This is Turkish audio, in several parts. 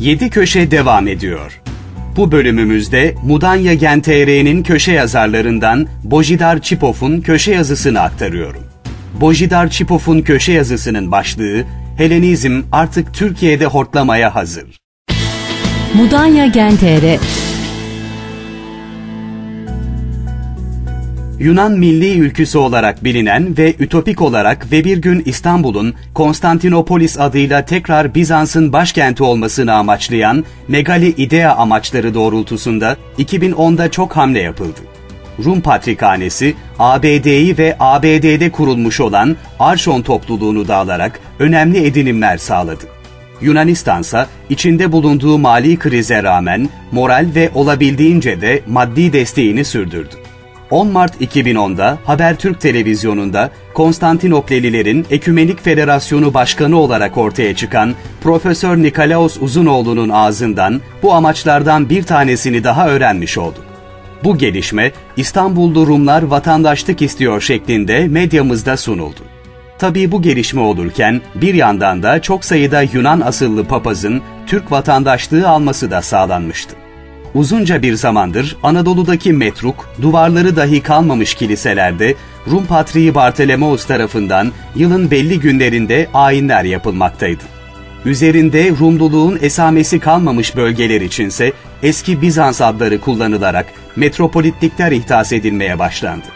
7 Köşe devam ediyor. Bu bölümümüzde Mudanya Gen TR'nin köşe yazarlarından Bojidar Çipov'un köşe yazısını aktarıyorum. Bojidar Çipov'un köşe yazısının başlığı Helenizm artık Türkiye'de hortlamaya hazır. Mudanya Gen Yunan milli ülküsü olarak bilinen ve ütopik olarak ve bir gün İstanbul'un Konstantinopolis adıyla tekrar Bizans'ın başkenti olmasını amaçlayan Megali İdea amaçları doğrultusunda 2010'da çok hamle yapıldı. Rum Patrikhanesi, ABD'yi ve ABD'de kurulmuş olan Arşon topluluğunu da alarak önemli edinimler sağladı. Yunanistan ise içinde bulunduğu mali krize rağmen moral ve olabildiğince de maddi desteğini sürdürdü. 10 Mart 2010'da Habertürk televizyonunda Konstantinoplelilerin Ekümenik Federasyonu Başkanı olarak ortaya çıkan Profesör Nikolaos Uzunoğlu'nun ağzından bu amaçlardan bir tanesini daha öğrenmiş olduk. Bu gelişme İstanbullu Rumlar vatandaşlık istiyor şeklinde medyamızda sunuldu. Tabii bu gelişme olurken bir yandan da çok sayıda Yunan asıllı papazın Türk vatandaşlığı alması da sağlanmıştı. Uzunca bir zamandır Anadolu'daki metruk, duvarları dahi kalmamış kiliselerde Rum Patriği Bartolomeos tarafından yılın belli günlerinde ayinler yapılmaktaydı. Üzerinde Rumluluğun esamesi kalmamış bölgeler içinse eski Bizans adları kullanılarak metropolitlikler ihdas edilmeye başlandı.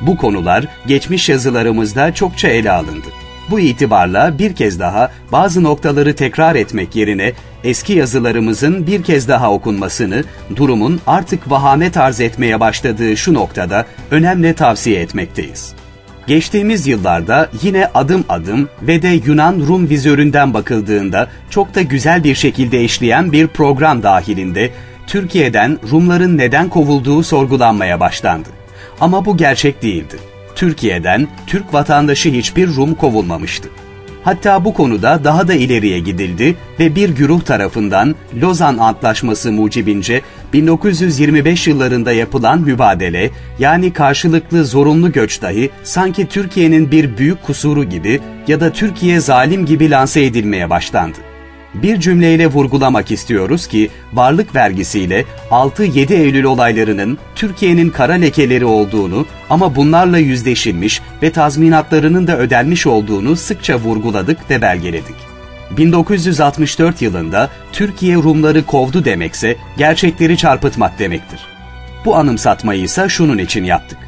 Bu konular geçmiş yazılarımızda çokça ele alındı. Bu itibarla bir kez daha bazı noktaları tekrar etmek yerine eski yazılarımızın bir kez daha okunmasını, durumun artık vahamet arz etmeye başladığı şu noktada önemli tavsiye etmekteyiz. Geçtiğimiz yıllarda yine adım adım ve de Yunan-Rum vizöründen bakıldığında çok da güzel bir şekilde işleyen bir program dahilinde Türkiye'den Rumların neden kovulduğu sorgulanmaya başlandı. Ama bu gerçek değildi. Türkiye'den Türk vatandaşı hiçbir Rum kovulmamıştı. Hatta bu konuda daha da ileriye gidildi ve bir güruh tarafından Lozan Antlaşması mucibince 1925 yıllarında yapılan mübadele yani karşılıklı zorunlu göç dahi sanki Türkiye'nin bir büyük kusuru gibi ya da Türkiye zalim gibi lanse edilmeye başlandı. Bir cümleyle vurgulamak istiyoruz ki varlık vergisiyle 6-7 Eylül olaylarının Türkiye'nin kara lekeleri olduğunu ama bunlarla yüzleşilmiş ve tazminatlarının da ödenmiş olduğunu sıkça vurguladık ve belgeledik. 1964 yılında Türkiye Rumları kovdu demekse gerçekleri çarpıtmak demektir. Bu anımsatmayı ise şunun için yaptık.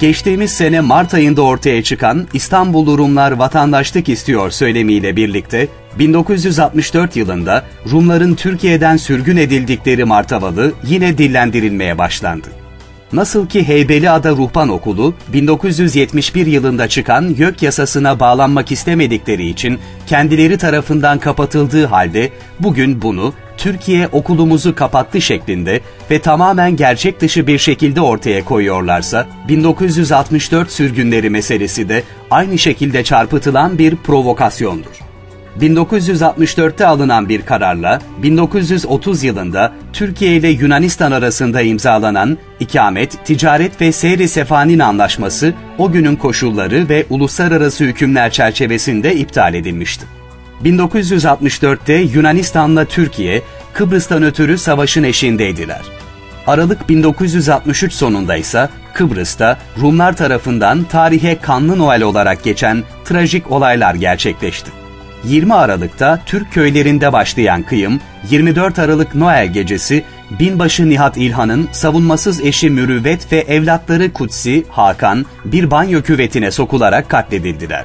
Geçtiğimiz sene Mart ayında ortaya çıkan İstanbullu Rumlar vatandaşlık istiyor söylemiyle birlikte 1964 yılında Rumların Türkiye'den sürgün edildikleri martavalı yine dillendirilmeye başlandı. Nasıl ki Heybeliada Ruhban Okulu 1971 yılında çıkan YÖK yasasına bağlanmak istemedikleri için kendileri tarafından kapatıldığı halde bugün bunu Türkiye okulumuzu kapattı şeklinde ve tamamen gerçek dışı bir şekilde ortaya koyuyorlarsa 1964 sürgünleri meselesi de aynı şekilde çarpıtılan bir provokasyondur. 1964'te alınan bir kararla 1930 yılında Türkiye ile Yunanistan arasında imzalanan İkamet, Ticaret ve Seyri Sefanin Anlaşması o günün koşulları ve uluslararası hükümler çerçevesinde iptal edilmişti. 1964'te Yunanistan'la Türkiye, Kıbrıs'tan ötürü savaşın eşiğindeydiler. Aralık 1963 sonunda ise Kıbrıs'ta Rumlar tarafından tarihe kanlı Noel olarak geçen trajik olaylar gerçekleşti. 20 Aralık'ta Türk köylerinde başlayan kıyım, 24 Aralık Noel gecesi binbaşı Nihat İlhan'ın savunmasız eşi Mürüvvet ve evlatları Kutsi, Hakan bir banyo küvetine sokularak katledildiler.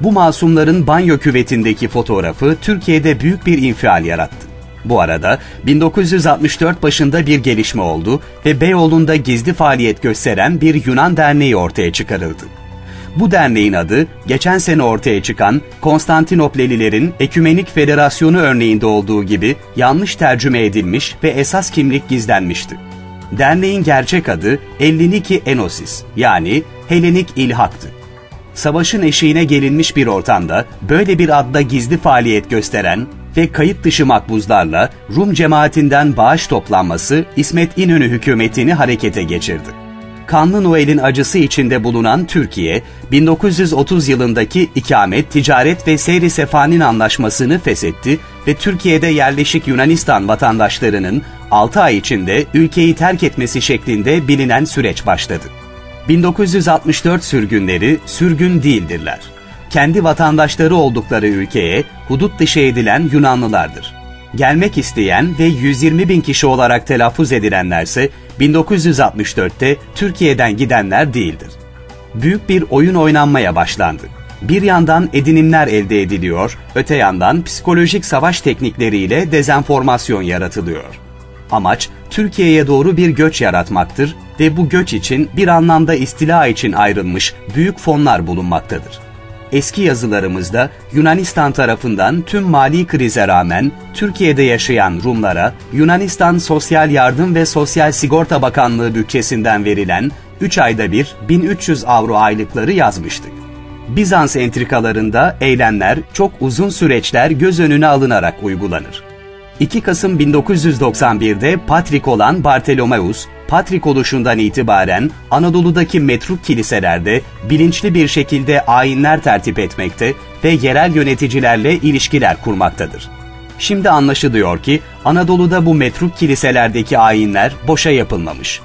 Bu masumların banyo küvetindeki fotoğrafı Türkiye'de büyük bir infial yarattı. Bu arada 1964 başında bir gelişme oldu ve Beyoğlu'nda gizli faaliyet gösteren bir Yunan derneği ortaya çıkarıldı. Bu derneğin adı geçen sene ortaya çıkan Konstantinoplelilerin Ekümenik Federasyonu örneğinde olduğu gibi yanlış tercüme edilmiş ve esas kimlik gizlenmişti. Derneğin gerçek adı Elliniki Enosis yani Helenik İlhaktı. Savaşın eşiğine gelinmiş bir ortamda böyle bir adda gizli faaliyet gösteren ve kayıt dışı makbuzlarla Rum cemaatinden bağış toplanması İsmet İnönü hükümetini harekete geçirdi. Kanlı Noel'in acısı içinde bulunan Türkiye, 1930 yılındaki ikamet, ticaret ve seyri sefanin anlaşmasını feshetti ve Türkiye'de yerleşik Yunanistan vatandaşlarının 6 ay içinde ülkeyi terk etmesi şeklinde bilinen süreç başladı. 1964 sürgünleri sürgün değildirler. Kendi vatandaşları oldukları ülkeye hudut dışı edilen Yunanlılardır. Gelmek isteyen ve 120 bin kişi olarak telaffuz edilenlerse 1964'te Türkiye'den gidenler değildir. Büyük bir oyun oynanmaya başlandı. Bir yandan edinimler elde ediliyor, öte yandan psikolojik savaş teknikleriyle dezenformasyon yaratılıyor. Amaç Türkiye'ye doğru bir göç yaratmaktır ve bu göç için bir anlamda istila için ayrılmış büyük fonlar bulunmaktadır. Eski yazılarımızda Yunanistan tarafından tüm mali krize rağmen Türkiye'de yaşayan Rumlara Yunanistan Sosyal Yardım ve Sosyal Sigorta Bakanlığı bütçesinden verilen 3 ayda bir 1300 avro aylıkları yazmıştık. Bizans entrikalarında eylemler çok uzun süreçler göz önüne alınarak uygulanır. 2 Kasım 1991'de Patrik olan Bartolomeus, Patrik oluşundan itibaren Anadolu'daki metruk kiliselerde bilinçli bir şekilde ayinler tertip etmekte ve yerel yöneticilerle ilişkiler kurmaktadır. Şimdi anlaşılıyor ki Anadolu'da bu metruk kiliselerdeki ayinler boşa yapılmamış.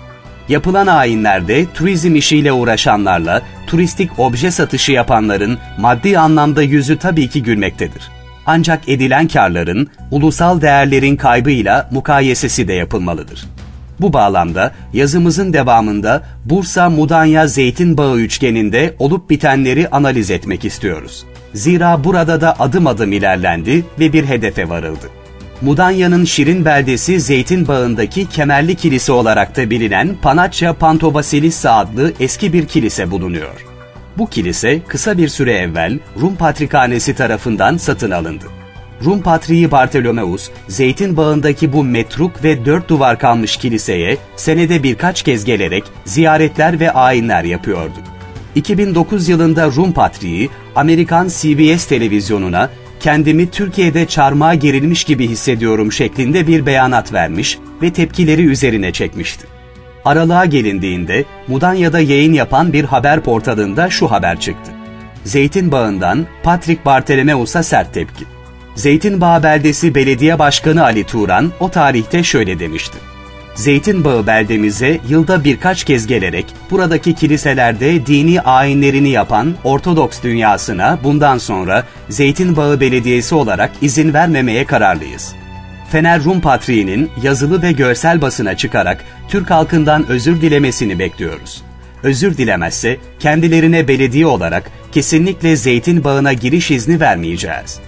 Yapılan ayinlerde turizm işiyle uğraşanlarla turistik obje satışı yapanların maddi anlamda yüzü tabii ki gülmektedir. Ancak edilen karların ulusal değerlerin kaybıyla mukayesesi de yapılmalıdır. Bu bağlamda yazımızın devamında Bursa Mudanya Zeytin Bağı üçgeninde olup bitenleri analiz etmek istiyoruz. Zira burada da adım adım ilerlendi ve bir hedefe varıldı. Mudanya'nın Şirin beldesi Zeytin Bağı'ndaki Kemerli Kilise olarak da bilinen Panaccia Pantobasilissa adlı eski bir kilise bulunuyor. Bu kilise kısa bir süre evvel Rum Patrikhanesi tarafından satın alındı. Rum Patriği Bartolomeus, Zeytin Bağı'ndaki bu metruk ve dört duvar kalmış kiliseye senede birkaç kez gelerek ziyaretler ve ayinler yapıyordu. 2009 yılında Rum Patriği, Amerikan CBS televizyonuna kendimi Türkiye'de çarmıha gerilmiş gibi hissediyorum şeklinde bir beyanat vermiş ve tepkileri üzerine çekmişti. Aralığa gelindiğinde Mudanya'da yayın yapan bir haber portalında şu haber çıktı. Zeytin Bağı'ndan Patrick Bartolomeus'a sert tepki. Zeytinbağı Beldesi Belediye Başkanı Ali Turan o tarihte şöyle demişti. Zeytinbağı beldemize yılda birkaç kez gelerek buradaki kiliselerde dini ayinlerini yapan Ortodoks dünyasına bundan sonra Zeytinbağı Belediyesi olarak izin vermemeye kararlıyız. Fener Rum Patriği'nin yazılı ve görsel basına çıkarak Türk halkından özür dilemesini bekliyoruz. Özür dilemezse kendilerine belediye olarak kesinlikle zeytin bağına giriş izni vermeyeceğiz.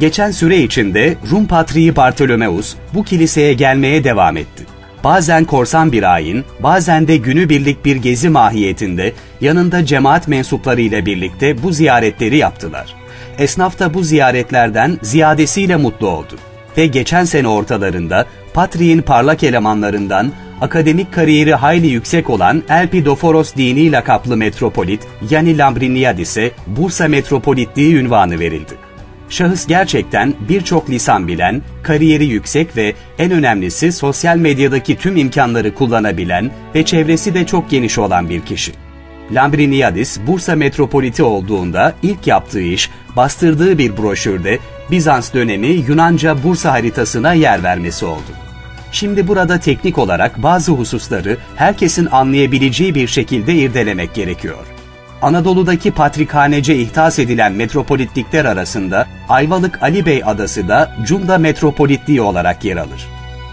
Geçen süre içinde Rum Patriği Bartolomeus bu kiliseye gelmeye devam etti. Bazen korsan bir ayin, bazen de günübirlik bir gezi mahiyetinde yanında cemaat mensupları ile birlikte bu ziyaretleri yaptılar. Esnaf da bu ziyaretlerden ziyadesiyle mutlu oldu ve geçen sene ortalarında Patriğin parlak elemanlarından akademik kariyeri hayli yüksek olan Elpidoforos dini lakaplı metropolit yani Lambriniadis'e Bursa metropolitliği ünvanı verildi. Şahıs gerçekten birçok lisan bilen, kariyeri yüksek ve en önemlisi sosyal medyadaki tüm imkanları kullanabilen ve çevresi de çok geniş olan bir kişi. Lambriniadis, Bursa metropoliti olduğunda ilk yaptığı iş, bastırdığı bir broşürde Bizans dönemi Yunanca Bursa haritasına yer vermesi oldu. Şimdi burada teknik olarak bazı hususları herkesin anlayabileceği bir şekilde irdelemek gerekiyor. Anadolu'daki patrikhanece ihtas edilen metropolitlikler arasında Ayvalık Ali Bey Adası da Cunda metropolitliği olarak yer alır.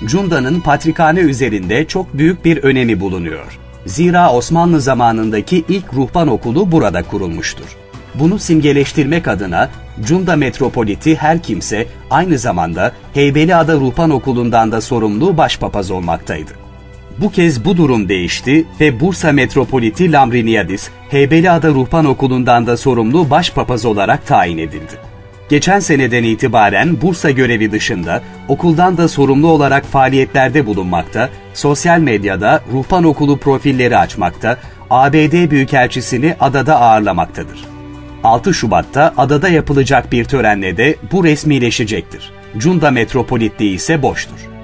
Cunda'nın patrikhane üzerinde çok büyük bir önemi bulunuyor. Zira Osmanlı zamanındaki ilk ruhban okulu burada kurulmuştur. Bunu simgeleştirmek adına Cunda Metropoliti her kimse aynı zamanda Heybeliada Ruhban Okulu'ndan da sorumlu başpapaz olmaktaydı. Bu kez bu durum değişti ve Bursa Metropoliti Lambriniadis, Heybeliada Ruhban Okulu'ndan da sorumlu başpapaz olarak tayin edildi. Geçen seneden itibaren Bursa görevi dışında okuldan da sorumlu olarak faaliyetlerde bulunmakta, sosyal medyada Ruhban Okulu profilleri açmakta, ABD Büyükelçisini adada ağırlamaktadır. 6 Şubat'ta adada yapılacak bir törenle de bu resmileşecektir. Cunda Metropolitliği ise boştur.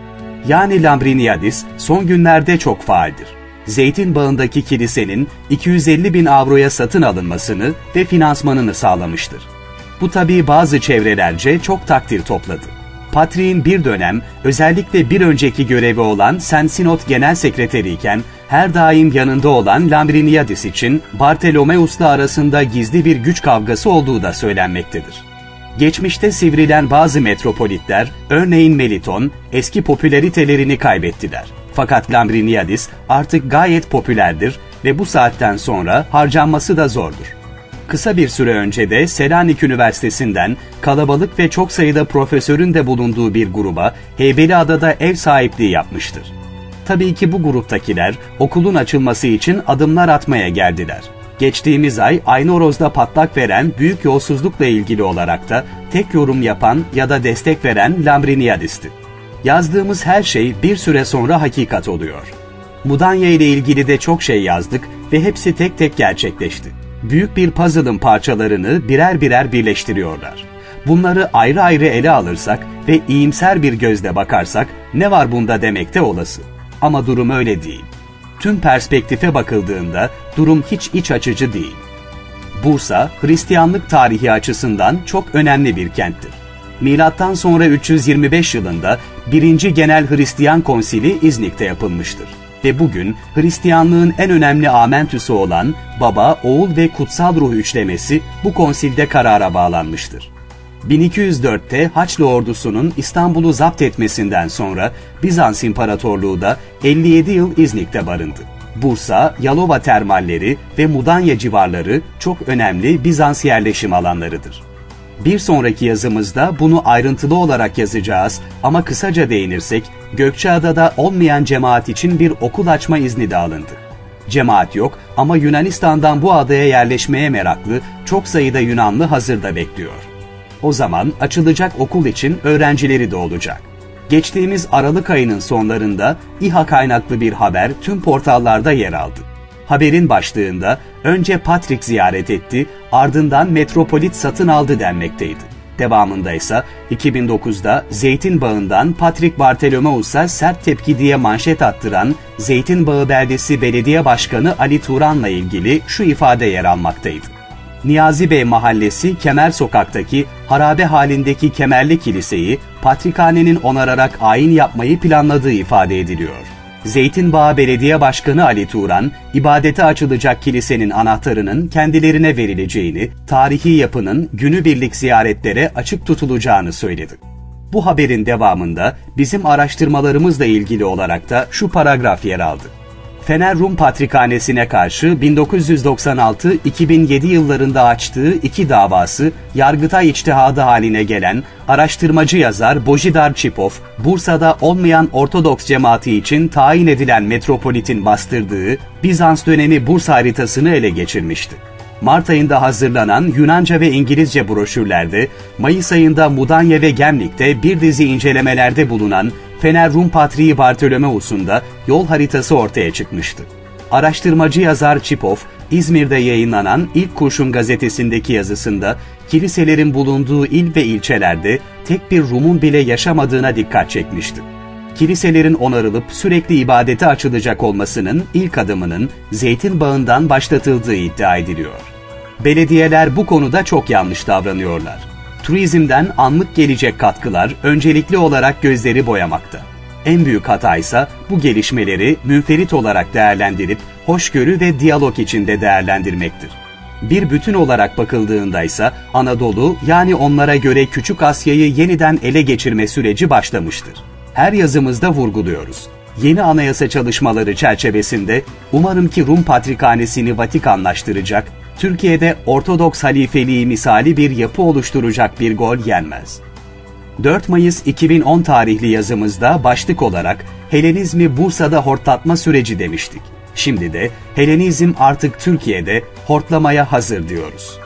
Yani Lambriniadis son günlerde çok faaldir. Zeytin Bağı'ndaki kilisenin 250 bin avroya satın alınmasını ve finansmanını sağlamıştır. Bu tabii bazı çevrelerce çok takdir topladı. Patriğin bir dönem özellikle bir önceki görevi olan Sensinot Genel Sekreteri iken her daim yanında olan Lambriniadis için Bartolomeus'la arasında gizli bir güç kavgası olduğu da söylenmektedir. Geçmişte sivrilen bazı metropolitler, örneğin Meliton, eski popülaritelerini kaybettiler. Fakat Lambriniadis artık gayet popülerdir ve bu saatten sonra harcanması da zordur. Kısa bir süre önce de Selanik Üniversitesi'nden kalabalık ve çok sayıda profesörün de bulunduğu bir gruba Heybeliada'da ev sahipliği yapmıştır. Tabii ki bu gruptakiler okulun açılması için adımlar atmaya geldiler. Geçtiğimiz ay Aynoroz'da patlak veren büyük yolsuzlukla ilgili olarak da tek yorum yapan ya da destek veren Lambriniadis'ti. Yazdığımız her şey bir süre sonra hakikat oluyor. Mudanya ile ilgili de çok şey yazdık ve hepsi tek tek gerçekleşti. Büyük bir puzzle'ın parçalarını birer birer birleştiriyorlar. Bunları ayrı ayrı ele alırsak ve iyimser bir gözle bakarsak ne var bunda demekte olası. Ama durum öyle değil. Tüm perspektife bakıldığında durum hiç iç açıcı değil. Bursa, Hristiyanlık tarihi açısından çok önemli bir kenttir. Milattan sonra 325 yılında 1. Genel Hristiyan Konsili İznik'te yapılmıştır. Ve bugün Hristiyanlığın en önemli amentüsü olan Baba, Oğul ve Kutsal Ruh üçlemesi bu konsilde karara bağlanmıştır. 1204'te Haçlı ordusunun İstanbul'u zapt etmesinden sonra Bizans İmparatorluğu da 57 yıl İznik'te barındı. Bursa, Yalova termalleri ve Mudanya civarları çok önemli Bizans yerleşim alanlarıdır. Bir sonraki yazımızda bunu ayrıntılı olarak yazacağız ama kısaca değinirsek Gökçeada'da olmayan cemaat için bir okul açma izni de alındı. Cemaat yok ama Yunanistan'dan bu adaya yerleşmeye meraklı çok sayıda Yunanlı hazırda bekliyor. O zaman açılacak okul için öğrencileri de olacak. Geçtiğimiz Aralık ayının sonlarında İHA kaynaklı bir haber tüm portallarda yer aldı. Haberin başlığında önce Patrick ziyaret etti, ardından metropolit satın aldı denmekteydi. Devamında ise 2009'da Zeytin Bağı'ndan Patrick Bartolomeus'a sert tepki diye manşet attıran Zeytin Bağı Beldesi Belediye Başkanı Ali Turan'la ilgili şu ifade yer almaktaydı. Niyazi Bey Mahallesi Kemer Sokak'taki harabe halindeki Kemerli Kiliseyi Patrikhane'nin onararak ayin yapmayı planladığı ifade ediliyor. Zeytinbağı Belediye Başkanı Ali Turan, ibadete açılacak kilisenin anahtarının kendilerine verileceğini, tarihi yapının günübirlik ziyaretlere açık tutulacağını söyledi. Bu haberin devamında bizim araştırmalarımızla ilgili olarak da şu paragraf yer aldı. Fener Rum Patrikhanesi'ne karşı 1996-2007 yıllarında açtığı iki davası yargıtay içtihadı haline gelen araştırmacı yazar Bojidar Çipov, Bursa'da olmayan Ortodoks cemaati için tayin edilen metropolitin bastırdığı Bizans dönemi Bursa haritasını ele geçirmişti. Mart ayında hazırlanan Yunanca ve İngilizce broşürlerde, Mayıs ayında Mudanya ve Gemlik'te bir dizi incelemelerde bulunan Fener Rum Patriği Bartolomeus'un da yol haritası ortaya çıkmıştı. Araştırmacı yazar Çipov, İzmir'de yayınlanan İlk Kurşun gazetesindeki yazısında kiliselerin bulunduğu il ve ilçelerde tek bir Rum'un bile yaşamadığına dikkat çekmişti. Kiliselerin onarılıp sürekli ibadete açılacak olmasının ilk adımının Zeytin Bağı'ndan başlatıldığı iddia ediliyor. Belediyeler bu konuda çok yanlış davranıyorlar. Turizmden anlık gelecek katkılar öncelikli olarak gözleri boyamakta. En büyük hata ise bu gelişmeleri münferit olarak değerlendirip hoşgörü ve diyalog içinde değerlendirmektir. Bir bütün olarak bakıldığında ise Anadolu yani onlara göre Küçük Asya'yı yeniden ele geçirme süreci başlamıştır. Her yazımızda vurguluyoruz. Yeni anayasa çalışmaları çerçevesinde umarım ki Rum Patrikhanesi'ni Vatikanlaştıracak, Türkiye'de Ortodoks halifeliği misali bir yapı oluşturacak bir gol yenmez. 4 Mayıs 2010 tarihli yazımızda başlık olarak Helenizmi Bursa'da hortlatma süreci demiştik. Şimdi de Helenizm artık Türkiye'de hortlamaya hazır diyoruz.